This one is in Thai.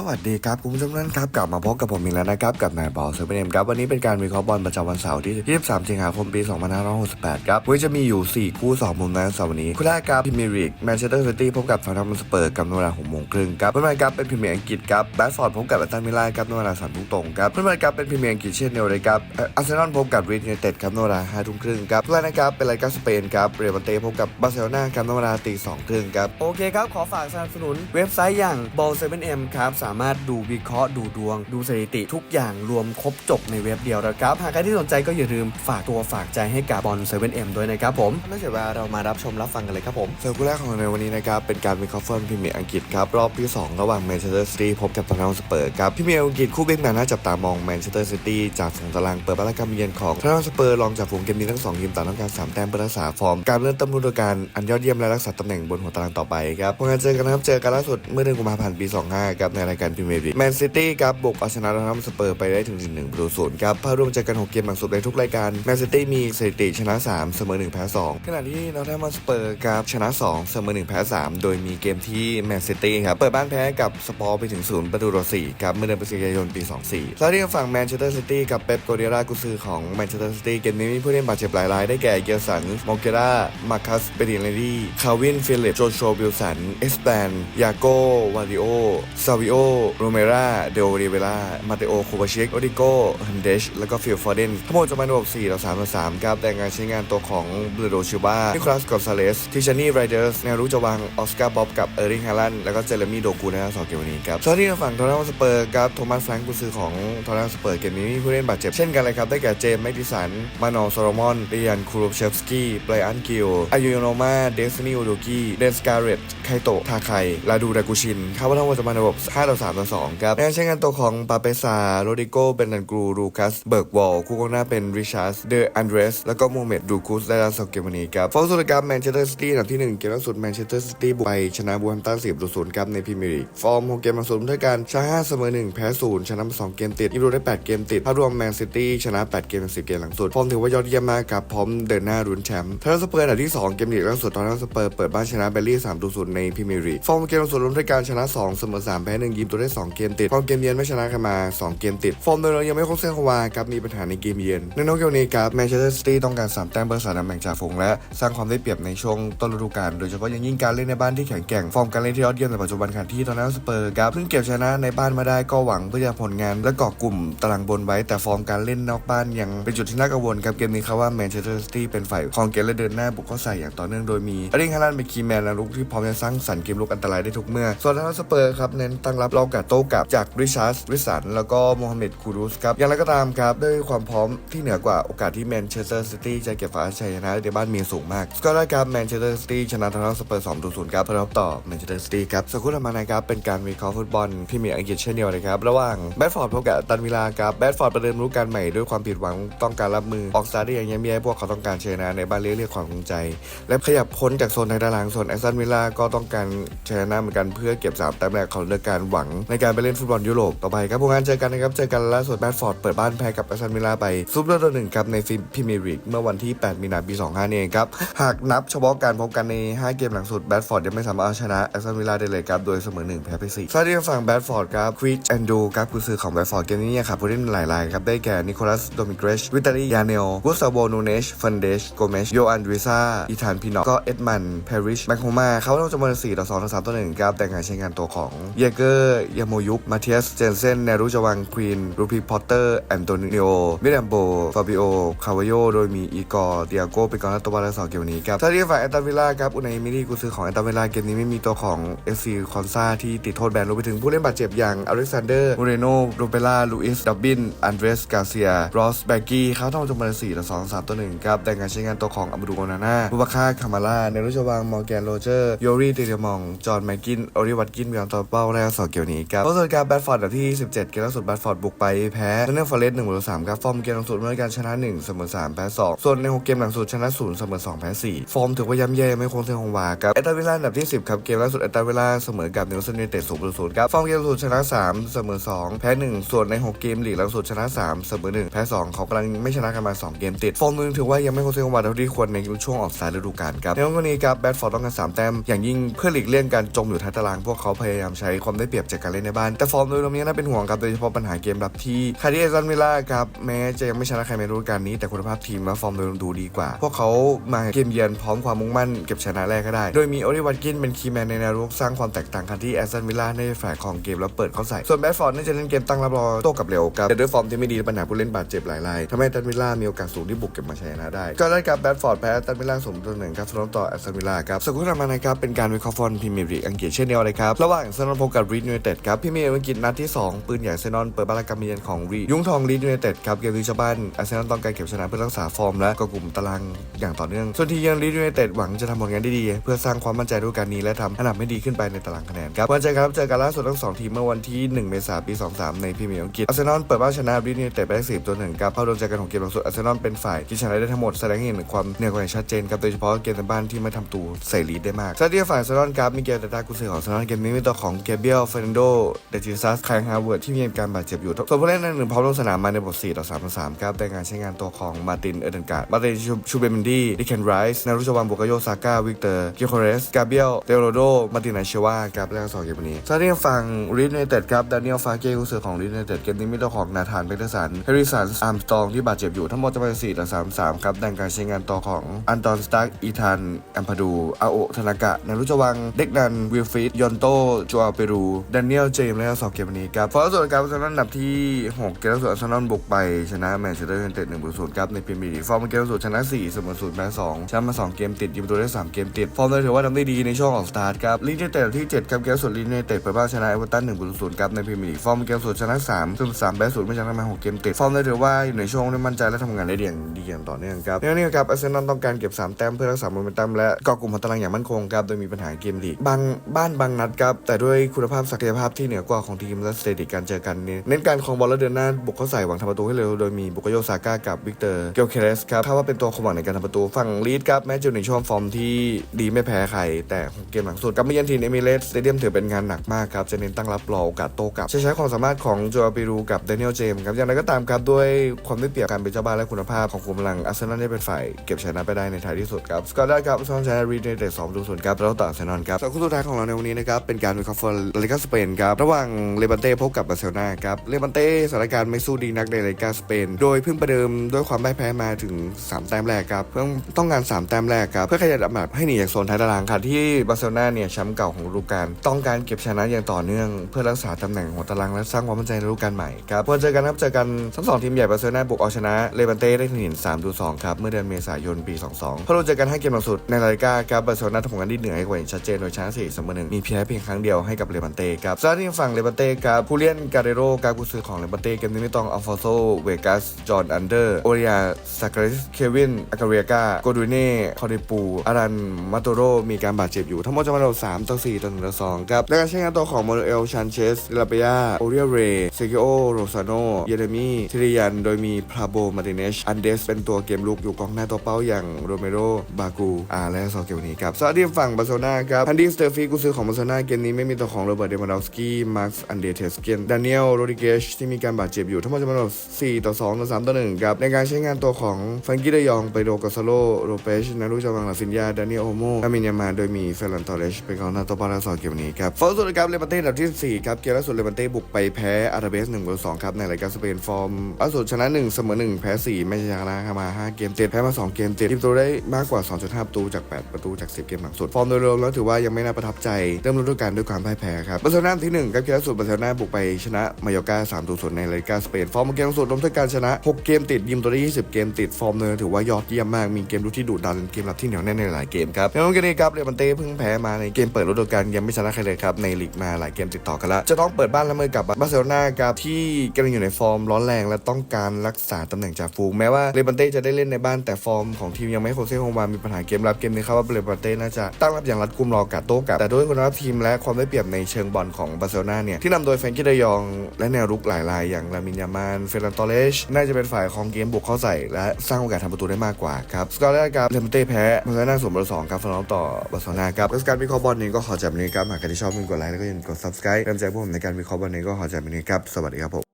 สวัสดีครับคุณผู้ชมทุกท่นครับกลับมาพบกับผมอีกแล้วนะครับกับนายบอลเซเว่นเอ็มครับวันนี้เป็นการวิเคราะห์บอลประจำวันเสาร์ที่ 23 สิงหาคมปี 2568 ครับวันจะมีอยู่ 4 คู่ 2 มุมนะสำหรับวันนี้คู่แรกครับพรีเมียร์ลีกแมนเชสเตอร์ซิตี้พบกับทอตแนมนต์สเปอร์กับเวลา6โมงครึ่งครับเพื่อนๆครับเป็นพรีเมียร์อังกฤษครับแบดฟอร์ดพบกับแอตตันมิลานครับนเวลา3ทุ่มตรงครับเพื่อนๆครับเป็นพรีเมียร์อังกฤษเช่นเดียวเลยครับอาร์เซนอลพบกับรีดยูไนเต็ดครับนเวลา5ทุ่มครึ่งครับเพื่อนนะครับเป็นรายการสเปนครับเรอัลมาดริดพบกับบาร์เซโลนาครับนเวลาตี2ครึ่งครับโอเคครับขอฝากสนับสนุนเว็บไซต์อย่าง ball 7 m ครับสามารถดูวิเคราะห์ดูดวง ดูสถิติทุกอย่างรวมครบจบในเว็บเดียวนะครับ หากใครที่สนใจก็อย่าลืมฝากตัวฝากใจให้กับบอล7 m ด้วยนะครับผมไม่เสียเวลาเรามารับชมรับฟังกันเลยครับผมส่วนคู่แรกของเราในวันนี้นะครับเป็นการวิเคราะห์ฟุตบอลพรีเมียร์อังกฤษครับรอบที่2ระหว่างแมนเชสเตอร์ซิตี้พบกับทอตแนมสเปอร์ครับพรีเมียร์อังกฤษคู่บิ๊กแมนน่าจับตามองแมนเชสเตอร์ซิตี้จากฝูงตารางเปิดบ้านและการมาเยือนของทอตแนมสเปอร์รองจากฝูงเกมนี้ทั้งสองทีมต่างต้องการสามแต้มเพื่อรักษาฟอร์มการเริ่มต้นฤดูกาลอันยอดเยี่ยมและรักษาตำแหน่งบนหัวตารางต่อไปครับผลงานเจอกันนะครับเจอกันล่าสุดเมื่อเดือนกุมภาพันธ์ปี 25ครับในรายการพรีเมียร์ลีกแมนซิตี้ครับบุกเอาชนะทอตแนมสเปอร์ไปได้ถึง1ประตูศูนย์ครับภาพรวมจอกันหกเกมหลังสุดในทุกรายการแมนซิตี้มีสถิติชนะสามเสมอหนึ่งแพ้สองขณะที่นอตแทมสเปอร์ครับชนะสองเสมอหนึ่งแพ้สามโดยมีเกมที่แมนซิตี้ครับเปิดบ้านแพ้กับสปอร์ไปถึงศูนย์ประตูต่อสี่ครับเมื่อเดือนพฤศจิกายนปี 24แล้วที่ฝั่งแมนเชสเตอร์ซิตี้กับเป๊ปโกเดียรากุซือของแมนเชสเตอร์ซิตี้เกมนี้มีผู้เล่นบาดเจ็บหลายรายได้แก่เกียร์สันมองเกรามาคัสเบดิเลดี้คาวินฟิลิปโจโชบิลสันเอสแปนยาโกวาริโอซาวิโอโรเมราเดโอริเวล่ามาเตโอโคบาชิกโอดิโกฮันเดชแล้วก็ฟิลฟอร์เดนทั้งหมดจะมาในระบบ4ต่อ3ต่อ3ครับแต่งานใช้งานตัวของบลูโดชิบานิโคลัสกอนซาเลสทิชานี่ไรเดอร์สแนวรุกจะวางออสการ์บ๊อบกับเออร์ริงฮาลันแล้วก็เจเรมี่โดกูในทั้งสองเกมวันนี้ครับส่วนที่ทางฝั่งทอร์นาสเปอร์ครับโทมัสแฟรงค์กุซือของทอร์นาสเปอร์เกมนี้มีผู้เล่นบาดเจ็บเช่นกันเลยครับได้แก่เจมส์แมดิสันมาโนโซโลมอนเรียนคูรูเชฟสกี้ไบรอันกิลอายุโนมาเดสนีโอโดกี้เดนสการ์เรตไคโตะทาไคลาดูดากุชินคาดว่าทั้งหมดจะมาในระบบ5ต่อ3ต่อ2ครับในการใช้งานตัวของปาเปซาโรดิโกเบนันกรูรูคัสเบิร์กวอลคู่กองหน้าเป็นริชาร์ดเดออันเดรสแล้วก็โมเมดดูคุสได้รับสองเกมวันนี้ครับฟอร์สุดครับแมนเชสเตอร์ซิตี้อันดับที่ 1 เกมล่าสุดแมนเชสเตอร์ซิตี้บุกไปชนะบูแฮมตัน10ต่อ0ครับในพรีเมียร์ลีกฟอร์มของเกมล่าสุดด้วยการชนะ5เสมอ1แพ้0ชนะ2เกมติดยิงระตูได้ 8 เกมติดภาพรวมแมนซิตี้ชนะ8เกมใน10เกมหลังสุดฟอร์มถือว่ายอดเยี่ยมมากครับพร้อมเดินหน้ารุนแชมป์ทาร์สเปอร์อันดับที่ 2 เกมลีกล่าสุดตอนนั้นสเปอร์เปิดบ้านชนะเบลลี่3ต่อ0ในพรีเมียร์ลีกฟอร์มเกมล่าสุดรวมด้วยการชนะ2เสมอ3แพ้1ยิงตัวได้ 2 เกมติดฟอร์มเกมเยือนไม่ชนะกันมา 2 เกมติด ฟอร์มโดยรวมยังไม่ครบเส้นควาครับมีปัญหาในเกมเยือนในนอกจากนี้ครับแมนเชสเตอร์ซิตี้ต้องการ3แต้มเพื่อสานตำแหน่งจ่าฝูงและสร้างความได้เปรียบในช่วงต้นฤดูกาลโดยเฉพาะอย่างยิ่งการเล่นในบ้านที่แข็งแกร่งฟอร์มการเล่นที่ยอดเยี่ยมในปัจจุบันขณะที่ตอนนั้นสเปอร์ครับเพิ่งเก็บชนะในบ้านมาได้ก็หวังเพื่อจะผลงานและเกาะกลุ่มตารางบนไว้แต่ฟอร์มการเล่นนอกบ้านยังเป็นจุดที่น่ากังวลครับเกมนี้เขาว่าแมนเชสเตอร์ซิตี้เป็นฝ่ายครองเกมและเดินหน้าบุกเข้าใส่อย่างต่อเนื่องโดยมีอริงฮาลันเป็นคีแมนและลุกที่พร้อมจะสร้างสรรค์เกมลุกอันตรายได้ทุกเมื่อส่วนทางสเปอร์ครับเน้นตั้งรับรองกับโต้กลับจากริชาร์ดริสันแล้วก็โมฮัมเหม็ดคูรุสครับอย่างไรก็ตามครับด้วยความพร้อมที่เหนือกว่าโอกาสที่แมนเชสเตอร์ซิตี้จะเก็บฝาชัยชนะในบ้านมีสูงมากสกอร์ได้ครับแมนเชสเตอร์ซิตี้ชนะทางสเปอร์2ต่อ0ครับเพื่อรับต่อแมนเชสเตอร์ซิตี้ครับสกครู่ต่อมานะครับเป็นการวิเคราะห์ฟุตบอลพรีเมียร์อังกฤษเช่นเดียวเลยครับระหว่างแบดฟอร์ดพบกับตันวิลาครับแบดฟอร์ดประเดิมฤดูกาลใหม่ด้วยความผิดหวังต้องการรับมือออกสตาร์ได้อย่างย่ำแย่พวกเขาต้องการชนะในบ้านเรียกเรียกความภูมิใจ และขยับพ้นจากโซนในตารางส่วนแอสตันวิลาก็ต้องการชนะเหมือนกันเพื่อเก็บสามแต้มแรกของฤดูกาลหวังในการไปเล่นฟุตบอลยุโรปต่อไปครับพวกงานเจอกันนะครับ เจอกันล่าสุดแบดฟอร์ดเปิดบ้านแพ้กับแอสตันวิลลาไปซุปเปอร์ตัวหนึ่งครับในฟิล์มพรีเมีร์ลีกเมื่อวันที่ 8 มีนาคมปี 25นี่เองครับ หากนับเฉพาะการพบกันใน 5 เกมหลังสุดแบดฟอร์ดยังไม่สามารถเอาชนะแอสตันวิลลาได้เลยครับโดยเสมอ1แพ้ไป4ส่วนที่ทางฝั่งแบดฟอร์ดครับควิกแอนดูครับผู้ซื้อของแบดฟอร์ดเกมนี้เนี่ยครับผู้เล่นหลายรายครับได้แก่นิโคลัสโดมิเกรชวิตาลียาเนลกุสตาโบนูเนชฟันเดชโกเมชโยอันดริซาอีธานพีนอก็เอ็ดมันเพริชแมคโฮมาเขาต้องจำนวน4ต่อ2ต่อ3ต่อ1ครับแต่งานใช้งานตัวของเยเกอร์ยาโมยุกมาเทียสเจนเซนเนรุจวังควีนรูพีพอตเตอร์แอนโตนิโอมิรัมโบฟาบิโอคาวโยโดยมีอีกอร์เดียโกเป็นกองหน้าตัวบอลและสองเกมนี้ครับถ้าที่ฝ่ายแอนตาวิลล่าครับอุนายมินี่กุซือของแอนตาวิลล่าเกมนี้ไม่มีตัวของเอฟซีคอนซาที่ติดโทษแบนรวมไปถึงผู้เล่นบาดเจ็บอย่างอเล็กซานเดอร์มูเรโนโรเปล่าลูอิสดับบินอันเดรสกาเซียรอสแบกกี้เขาต้องจำนวน4ต่อ2 3ต่อ1ครับแต่งานใช้งานตัวของอับดูโอนาน่าบูบาคาคามาล่าเนรุชวังมอร์แกนโรเจอร์โยรีเดเดมองจอห์นแมกกินอริวัตกินเบียงตัวเป้าแรกสองเกมนี้ครับส่วนการแบดฟอร์ดที่ 17 เกมล่าสุดแบดฟอร์ดบุกไปแพ้เนอร์ฟอเรสต์1ต่อ3ครับฟอร์มเกมหลังสุดเมื่อการชนะ1เสมอ3แพ้2ส่วนใน6เกมหลังสุดชนะ0เสมอ2แพ้4ฟอร์มถือว่าย่ำแย่ไม่คงเส้นคงวาครับเอตาเวล่าอันดับที่ 10ครับเกมล่าสุดเอตาเวล่าเสมอกับนิวซีแลนด์เตะ0ต่อ0ครับฟอร์มเกมลังสุดชนะ3เสมอ2แพ้1ส่วนใน 6 เกมลีกหลังสุดชนะ3เสมอ1แพ้2เขากำลังไม่ชนะกันมา 2 เกมติดฟอร์มนึงถือว่ายังไม่คงเส้นคงวาเท่าที่ควรในช่วงออกสายฤดูกาลครับในวันนี้ครับแบดฟอร์ดต้องการ3แต้มอย่างยิ่งเพื่อหลีกเลี่ยงการจมอยู่ท้ายตารางพวกเขาพยายามใช้ความได้เปรียบจากการเล่นในบ้าน แต่ฟอร์มโดยรวมนี้น่าเป็นห่วงครับ โดยเฉพาะปัญหาเกมรับที่คาร์ดิเอซันวิลล่าครับ แม้จะยังไม่ชนะใครในฤดูกาลนี้ แต่คุณภาพทีมและฟอร์มโดยรวมดูดีกว่า พวกเขามาเกมเยือนพร้อมความมุ่งมั่นเก็บชนะแรกก็ได้ โดยมีโอลิวัตกินเป็นคีย์แมนในแนวรุกสร้างความแตกต่างกันที่แอสตันวิลล่าในฝ่ายของเกมแล้วเปิดเข้าใส่ ส่วนแบดฟอร์ดน่าจะเล่นเกมตั้งรับรอโต้กับเร็วครับแต่ด้วยฟอร์มที่ไม่ดีปัญหาผู้เล่นบาดเจ็บหลายรายทำให้แอสตันวิลล่ามีโอกาสสูงที่บุกเก็บมาชนะได้ก็ได้กับแบดฟอร์ดแพ้แอสตันวิลล่าสมตัวหนึ่งครับสำหรับต่อแอสตันวิลล่าครับส่วนคู่ต่อมานะครับเป็นการวิเคราะห์ฟอร์มพรีเมียร์ลีกอังกฤษเช่นเดียวเลยครับระหว่างเซนอนพบกับรีดยูไนเต็ดครับพรีเมียร์ลีกอังกฤษนัดที่สองปืนใหญ่เซนอนเปิดบ้านรับกามาเยือนของรียุ้งทองรีดยูไนเต็ดครับเกมที่ชาวบ้านอาเซนอลต้องการเก็บชนะเพื่อรักษาฟอร์มและก็กลุ่มตารางอย่างต่อเนื่อง ส่วนที่ยังรีดยูไนเต็ดหวังจะทำผลงานได้ดีเพื่อสร้างความมั่นใจด้วยการนี้และทำอันดับให้ดีขึ้นไปในตารางคะแนนครับวันเจอกันครับเจอกันล่าสุดทั้งสองทีมเมื่อวันที่ 1 เมษายนปี 23 ในพรีเมียร์ลีกอังกฤษอาร์เซนอลเปิดบ้านชนะรีดยูไนเต็ดไปได้สิบตัวหนึ่งครับภาพรวมจกการของเกมหลังสุดอาร์เซนอลเป็นฝ่ายที่ชนะได้ทั้งหมดแสดงให้เห็นความเหนือกว่าอย่างชัดเจนครับโดยเฉพาะเกมในบ้านที่ไม่ทำตูใส่ลีดได้มากซาเดียฝ่ายอาร์เซนอลครับมีเกมแต่ตากุเซของอาร์เซนอลเกมนี้มีตัวของเกเบียลเฟรนโด เดจิซัสไคฮาวเวิร์ดที่มีอาการบาดเจ็บอยู่ ส่วนผู้เล่นในหนึ่งพร้อมลงสนามมาในบท4ต่อ3ต่อ3ครับแต่งานใช้งานตัวของมาติน เอเดนการ์ด มาตินชูเบมันดีดิเคนไรส์นารุชวันบุกโยซาก้า วิกเตอร์กิโคเรส กาเบียลเตโรโด มาตินาเชวาครับแล้วก็สองเกมนี้ซาเดียฝั่งรีดเนเต็ดครับ ดานิเอลฟาเก้กุเซของรีดเนเต็ดเกมนี้มีตัวของนาธานเบเตอร์สันเฮริสันอาร์มสตองที่บาดเจ็บอยู่ทั้งหมดจะเป็น4ต่อ3 3ครับดังการใช้งานตัวของอันตอนสตาร์กอีธานแอมพาดูอาโอธนากะนารุชวังเด็กนันวิลฟิตยอนโตจัวเปรูดานิเอลเจมส์และก็สองเกมนี้ครับฟอร์ส่วนการชนะอันดับที่ 6 เกมล่าสุดอาร์เซนอลบุกไป ชนะแมนเชสเตอร์ยูไนเต็ด1 0ครับในพรีเมียร์ลีกฟอร์มเกมล่าสุดชนะ4เสมอ0แพ้2ชนะมา2เกมติดยิงประตูได้3เกมติดฟอร์มเลยถือว่าทำได้ดีในช่วงของสตาร์ทครับลีดยูไนเต็ดที่7ครับเกมล่าสุดลีดยูไนเต็ดเปิดบ้านชนะเอเวอร์ตัน1 0ครับในพรีเมียร์ลีกฟอร์มเกมล่าสุดชนะ3เสมอ3แพ้0ไม่ชนะมา6เกมติดฟอร์มเลยถือว่าอยู่ในช่วงที่มั่นใจและทำงานได้ดีอย่างดีอย่างต่อเนื่องครับในวันนี้ครับอาร์เซนอลต้องการเก็บ3แต้มเพื่อรักษาโมเมนตัมและเกาะกลุ่มของตารางอย่างมั่นคงครับโดยมีปัญหาเกมลีกบางบ้านบางนัดครับแต่ด้วยคุณภาพสศักยภาพที่เหนือกว่าของทีมและสเตติการเจอกันเน้นการครองบอลและเดินหน้าบุกเข้าใส่หวังทำประตูให้เร็วโดยมีบุกโยซาก้ากับวิกเตอร์เกลเคเรสครับคาว่าเป็นตัวความหวังในการทำประตูฝั่งลีดครับแม้จะอยู่ในช่วงฟอร์มที่ดีไม่แพ้ใครแต่เกมหลังสุดกับมาเยือนทีมเอมิเรตสเตเดียมถือเป็นงานหนักมากครับจะเน้นตั้งรับรอโอกาสโต้กลับใช้ใช้ความสามารถของโจอาปิรูกับเดนิเอลเจมส์ครับอย่างไรก็ตามครับด้วยความได้เปรียบการเป็นเจ้าบ้านและคุณภาพของคุมพลังอาร์เซนอลได้เป็นฝ่ายเก็บชนะไปได้ในท้ายที่สุดครับสกอร์ได้ครับซอนชนะรีดในเตะสองศูนย์ครับแล้วต่ออาร์เซนอลครับส่วนคู่สุดท้ายของเราในวันนี้นะครับเป็นการวิเคราะห์ฟุตบอลลาลิกาสเปนครับ ระหว่างเลบันเต้พบกับบาร์เซโลนาครับ เลบันเต้สถานการณ์ไม่สู้ดีนักในลาลิกาสเปน โดยเพิ่งประเดิมด้วยความพ่ายแพ้มาถึง 3 แต้มแรกครับ เพิ่งต้องการ 3 แต้มแรกครับ เพื่อขยับอันดับให้หนีจากโซนท้ายตารางค่ะที่บาร์เซโลนาเนี่ยแชมป์เก่าของฤดูกาลต้องการเก็บชนะอย่างต่อเนื่อง เพื่อรักษาตำแหน่งหัวตารางและสร้างความมั่นใจในฤดูกาลใหม่ครับพอเจอกันครับเจอกันทั้งสองทีมใหญ่บาร์เซโลนาบุกเอาชนะเลบันเต้ได้ถึง3ดู2ครับเมื่อเดือนเมษายนปี 22พอเราเจอกันให้เกมหลังสุดในลาลิกาครับบาร์เซโลนาทำผลงานที่เหนือกว่าอย่างชัดเจนโดยชนะ4เสมอหนึ่งมีเพียงเพียงครั้งเดียวให้กับเลบันเต้ครับส่วนที่ฝั่งเลบันเต้ครับผู้เล่นการเรโรการกุซือของเลบันเต้เกมนี้ไม่ต้องอัลฟอนโซเวกัสจอห์นอันเดอร์โอริอาซากริสเควินอากาเรียกาโกดูเน่คอริปูอารันมาโตโรมีการบาดเจ็บอยู่ทั้งหมดจะมาเรา3ต่อ4ต่อ1ต่อ2ครับและการใช้งานตัวของโมเอลชันเชสลาเปียโอเรียเรเซกิโอโรซาโนเยเรมีทิริยันโดยมีพราโบมาติเนชอันเดสเป็นตัวเกมลุกอยู่กองหน้าตัวเป้าอย่างโรเมโรบากูอาและซอเกลนี้ครับสวัสดีฝั่งบาร์เซโลนาครับฮันดี้สเตอร์ฟีกุซือของบาร์เซโลนาเกมนี้ไม่มีตัวของโรเบิร์ตเดมานดอฟสกี้มาร์คอันเดเทสเกนดานิเอลโรดิเกชที่มีการบาดเจ็บอยู่ทั้งหมดจะมาเรา4ต่อ2ต่อ3ต่อ1ครับในการใช้งานตัวของฟังกี้เดยองไปโดกาซาโลโรเปชนารุจาวังลาฟินยาดานิเอลโอโมอามินยามาโดยมีเฟรันตอเรชเป็นกองหน้าตัวป้าและสองเกมนี้ครับฟอร์สุดครับเลบันเต้อันดับที่4ครับเกมล่าสุดเลบันเต้บุกไปแพ้อาราเบส1ต่อ2ครับในรายการสเปนฟอร์มล่าสุดชนะ 1 เสมอ 1 แพ้ 4 ไม่ชนะมา 5 เกมติดแพ้มา 2 เกมติดทีมตัวได้มากกว่า 2.5 ประตูจาก 8 ประตูจาก 10 เกมหลังสุดฟอร์มโดยรวมแล้วถือว่ายังไม่น่าประทับใจเริ่มฤดูกาลด้วยความพ่ายแพ้ครับบาร์เซโลนาที่1ครับเกมล่าสุดบาร์เซโลนาบุกไปชนะมายอกา3ตัวส่วนในรายการสเปนฟอร์มเกมล่าสุดรวมทั้งการชนะ 6 เกมติดยิมตัวได้20 เกมติดฟอร์มเนยถือว่ายอดเยี่ยมมากมีเกมลุกที่ดุดันเกมรับที่เหนียวแน่นในหลายเกมครับในวันนี้ครับเรอัลมาดริดเพิ่งแพ้มาในเกมเปิดฤดูกาลยังไม่ชนะใครเลยครับในลีกมาหลายเกมติดต่อกันแล้วจะต้องเปิดบ้านและเมอกับบาร์เซโลนาครับที่กำลังอยู่ในฟอร์มร้อนแรงและต้องการรักษาตำแหน่งจ่าฝูงแม้ว่าเรบันเต้จะได้เล่นในบ้านแต่ฟอร์มของทีมยังไม่โคเซ่โฮวามีปัญหาเกมรับเกมนี้ครับว่าเรบันเต้น่าจะตั้งรับอย่างรัดกุมรอกัดโต้กับแต่ด้วยคุณภาพทีมและความได้เปรียบในเชิงบอลของบาร์เซโลนาเนี่ยที่นำโดยแฟรงกี้เดยองและแนวรุกหลายรายอย่างลามินยามานเฟรนันตเลชน่าจะเป็นฝ่ายของเกมบุกเข้าใส่ และสร้างโอกาสทำประตูได้มากกว่าครับสกอร์แรกครับเรบันเต้แพ้บาร์เซโลนาส่วนบอลสองครับฟลอต่อบาร์เซโลนาครับสการวิเคราะห์บอลนี้ก็ขอจับนี้ครับหากใครที่ชอบมึงกดไลค์แล้วก็อย่าลืมกด subscribe กำลังใจพวกผมในการวิเคราะห์บอลนี้ก็ขอจับนี้ครับสวัสดีครับผม